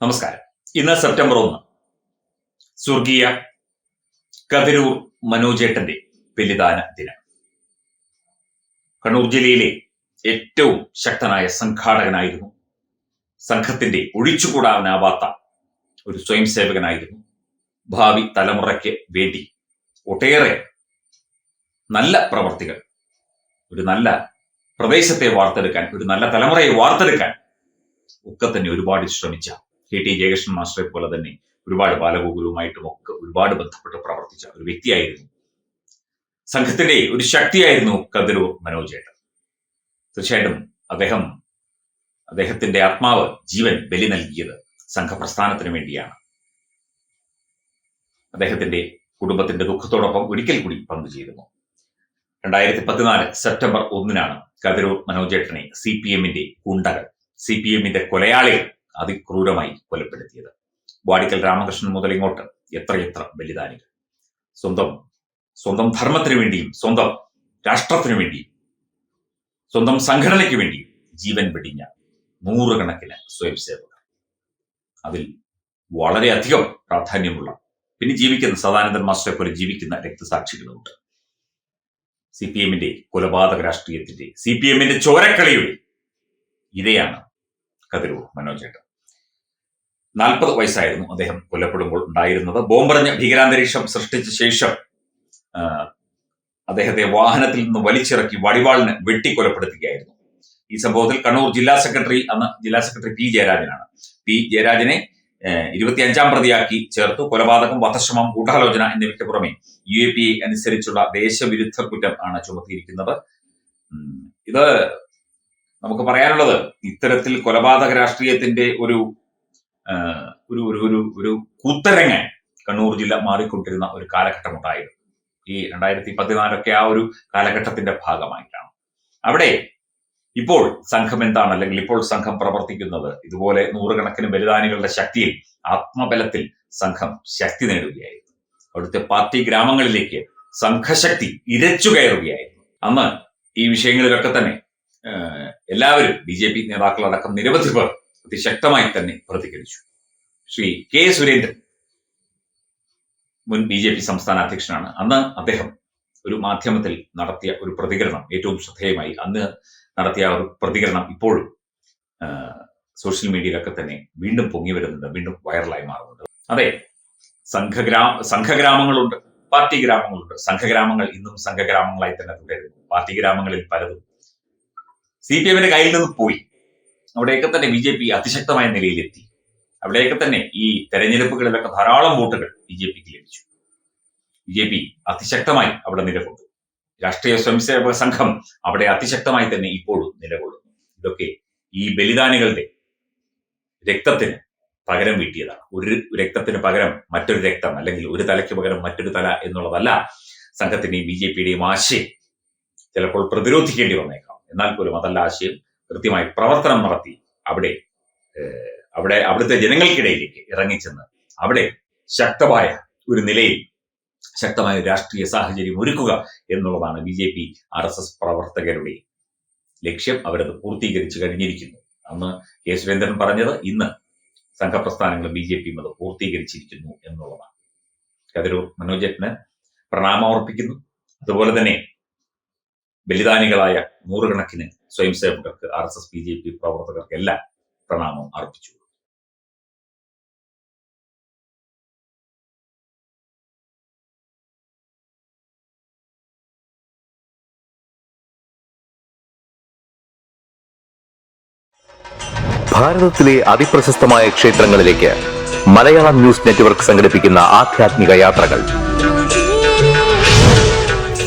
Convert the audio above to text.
നമസ്കാരം. ഇന്ന് സെപ്റ്റംബർ ഒന്ന്. സ്വർഗീയ കതിരൂർ മനോജേട്ടന്റെ ബലിദാന ദിനം. കണ്ണൂർ ജില്ലയിലെ ഏറ്റവും ശക്തനായ സംഘാടകനായിരുന്നു. സംഘത്തിന്റെ ഒഴിച്ചുകൂടാനാവാത്ത ഒരു സ്വയം സേവകനായിരുന്നു. ഭാവി തലമുറയ്ക്ക് വേണ്ടി ഒട്ടേറെ നല്ല പ്രവർത്തികൾ ഒരു നല്ല പ്രദേശത്തെ വാർത്തെടുക്കാൻ ഒരു നല്ല തലമുറയെ വാർത്തെടുക്കാൻ ഒക്കെ തന്നെ ഒരുപാട് ശ്രമിച്ച കെ ടി ജയകൃഷ്ണൻ മാസ്റ്ററെ പോലെ തന്നെ ഒരുപാട് ബാലഗോകുലവുമായിട്ടും ഒക്കെ ഒരുപാട് ബന്ധപ്പെട്ട് പ്രവർത്തിച്ച ഒരു വ്യക്തിയായിരുന്നു. സംഘത്തിന്റെ ഒരു ശക്തിയായിരുന്നു കതിരൂർ മനോജേട്ടൻ. തീർച്ചയായിട്ടും അദ്ദേഹം അദ്ദേഹത്തിന്റെ ആത്മാവ് ജീവൻ ബലി നൽകിയത് സംഘപ്രസ്ഥാനത്തിന് വേണ്ടിയാണ്. അദ്ദേഹത്തിന്റെ കുടുംബത്തിന്റെ ദുഃഖത്തോടൊപ്പം ഒരിക്കൽ കൂടി പങ്കുചേരുന്നു. രണ്ടായിരത്തി പതിനാല് സെപ്റ്റംബർ ഒന്നിനാണ് കതിരൂർ മനോജേട്ടനെ സി പി എമ്മിന്റെ ഗുണ്ടകൾ സി പി എമ്മിന്റെ കൊലയാളികൾ അതിക്രൂരമായി കൊലപ്പെടുത്തിയത്. വാടിക്കൽ രാമകൃഷ്ണൻ മുതൽ ഇങ്ങോട്ട് എത്രയെത്ര ബലിദാനികൾ. സ്വന്തം സ്വന്തം ധർമ്മത്തിന് വേണ്ടിയും സ്വന്തം രാഷ്ട്രത്തിനു വേണ്ടിയും സ്വന്തം സംഘടനയ്ക്ക് വേണ്ടിയും ജീവൻ വെടിഞ്ഞ നൂറുകണക്കിന് സ്വയം സേവകർ അതിൽ വളരെയധികം പ്രാധാന്യമുള്ള പിന്നെ ജീവിക്കുന്ന സദാനന്ദൻ മാസ്റ്ററെ പോലെ ജീവിക്കുന്ന രക്തസാക്ഷികളുമുണ്ട്. സി പി എമ്മിന്റെ കൊലപാതക രാഷ്ട്രീയത്തിന്റെ സി പി എമ്മിന്റെ ചോരക്കളിയുടെ ഇരയാണ് കതിരൂർ മനോജേട്ടൻ. നാൽപ്പത് വയസ്സായിരുന്നു അദ്ദേഹം കൊല്ലപ്പെടുമ്പോൾ ഉണ്ടായിരുന്നത്. ബോംബെറിഞ്ഞ ഭീകരാന്തരീക്ഷം സൃഷ്ടിച്ച ശേഷം അദ്ദേഹത്തെ വാഹനത്തിൽ നിന്ന് വലിച്ചിറക്കി വടിവാളിന് വെട്ടിക്കൊലപ്പെടുത്തുകയായിരുന്നു. ഈ സംഭവത്തിൽ കണ്ണൂർ ജില്ലാ സെക്രട്ടറി അന്ന് ജില്ലാ സെക്രട്ടറി പി ജയരാജനാണ്. പി ജയരാജനെ ഇരുപത്തിയഞ്ചാം പ്രതിയാക്കി ചേർത്തു. കൊലപാതകം വധശ്രമം ഗൂഢാലോചന എന്നിവയ്ക്ക് പുറമെ യു എ പി എ അനുസരിച്ചുള്ള ദേശവിരുദ്ധ കുറ്റം ആണ് ചുമത്തിയിരിക്കുന്നത്. ഇത് നമുക്ക് പറയാനുള്ളത് ഇത്തരത്തിൽ കൊലപാതക രാഷ്ട്രീയത്തിന്റെ ഒരു ഒരു ഒരു ഒരു ഒരു കൂത്തരങ്ങ് കണ്ണൂർ ജില്ല മാറിക്കൊണ്ടിരുന്ന ഒരു കാലഘട്ടം ഉണ്ടായിരുന്നു. ഈ രണ്ടായിരത്തി പതിനാലൊക്കെ ആ ഒരു കാലഘട്ടത്തിന്റെ ഭാഗമായിട്ടാണ്. അവിടെ ഇപ്പോൾ സംഘം എന്താണ്? അല്ലെങ്കിൽ ഇപ്പോൾ സംഘം പ്രവർത്തിക്കുന്നത്? ഇതുപോലെ നൂറുകണക്കിന് ബലിദാനികളുടെ ശക്തിയിൽ ആത്മബലത്തിൽ സംഘം ശക്തി നേടുകയായിരുന്നു. അവിടുത്തെ പാർട്ടി ഗ്രാമങ്ങളിലേക്ക് സംഘശക്തി ഇരച്ചു കയറുകയായിരുന്നു. അന്ന് ഈ വിഷയങ്ങളിലൊക്കെ തന്നെ എല്ലാവരും ബി ജെ പി നേതാക്കളടക്കം നിരവധി പേർ അതിശക്തമായി തന്നെ പ്രതികരിച്ചു. ശ്രീ കെ സുരേന്ദ്രൻ മുൻ ബി ജെ പി സംസ്ഥാന അധ്യക്ഷനാണ്. അന്ന് അദ്ദേഹം ഒരു മാധ്യമത്തിൽ നടത്തിയ ഒരു പ്രതികരണം ഏറ്റവും ശ്രദ്ധേയമായി അന്ന് നടത്തിയ ഒരു പ്രതികരണം ഇപ്പോഴും സോഷ്യൽ മീഡിയയിലൊക്കെ തന്നെ വീണ്ടും പൊങ്ങി വരുന്നുണ്ട് വീണ്ടും വൈറലായി മാറുന്നുണ്ട്. അതെ സംഘഗ്രാ സംഘഗ്രാമങ്ങളുണ്ട് പാർട്ടി ഗ്രാമങ്ങളുണ്ട്. സംഘഗ്രാമങ്ങൾ ഇന്നും സംഘഗ്രാമങ്ങളായി തന്നെ തുടരുന്നു. പാർട്ടി ഗ്രാമങ്ങളിൽ പലതും സി പി എമ്മിന്റെ കയ്യിൽ നിന്ന് പോയി. അവിടെയൊക്കെ തന്നെ ബി ജെ പി അതിശക്തമായ നിലയിലെത്തി. അവിടെയൊക്കെ തന്നെ ഈ തെരഞ്ഞെടുപ്പുകളിലൊക്കെ ധാരാളം വോട്ടുകൾ ബി ജെ പിക്ക് ലഭിച്ചു. ബി ജെ പി അതിശക്തമായി അവിടെ നിലകൊണ്ടു. രാഷ്ട്രീയ സ്വയംസേവക സംഘം അവിടെ അതിശക്തമായി തന്നെ ഇപ്പോഴും നിലകൊള്ളുന്നു. ഇതൊക്കെ ഈ ബലിദാനികളുടെ രക്തത്തിന് പകരം വീട്ടിയതാണ്. ഒരു രക്തത്തിന് പകരം മറ്റൊരു രക്തം അല്ലെങ്കിൽ ഒരു തലയ്ക്ക് പകരം മറ്റൊരു തല എന്നുള്ളതല്ല സംഘത്തിന്റെയും ബി ജെ പിയുടെയും ആശയം. ചിലപ്പോൾ പ്രതിരോധിക്കേണ്ടി വന്നേക്കാം. എന്നാൽ പോലും അതല്ല ആശയം. കൃത്യമായി പ്രവർത്തനം നടത്തി. അവിടെ അവിടെ അവിടുത്തെ ജനങ്ങൾക്കിടയിലേക്ക് ഇറങ്ങിച്ചെന്ന് അവിടെ ശക്തമായ ഒരു നിലയിൽ ശക്തമായ രാഷ്ട്രീയ സാഹചര്യം ഒരുക്കുക എന്നുള്ളതാണ് B J P R S S പ്രവർത്തകരുടെ ലക്ഷ്യം. അവരത് പൂർത്തീകരിച്ചു കഴിഞ്ഞിരിക്കുന്നു. അന്ന് കെ സുരേന്ദ്രൻ പറഞ്ഞത് ഇന്ന് സംഘപ്രസ്ഥാനങ്ങൾ ബി ജെ പിയും അത് പൂർത്തീകരിച്ചിരിക്കുന്നു എന്നുള്ളതാണ്. കതിരൂർ പ്രണാമം അർപ്പിക്കുന്നു. അതുപോലെ തന്നെ ബലിദാനികളായ നൂറുകണക്കിന് സ്വയം സേവകർക്ക് R S S B J P പ്രവർത്തകർക്കെല്ലാം പ്രണാമം അർപ്പിച്ചു. ഭാരതത്തിലെ അതിപ്രശസ്തമായ ക്ഷേത്രങ്ങളിലേക്ക് മലയാളം ന്യൂസ് നെറ്റ്വർക്ക് സംഘടിപ്പിക്കുന്ന ആധ്യാത്മിക യാത്രകൾ.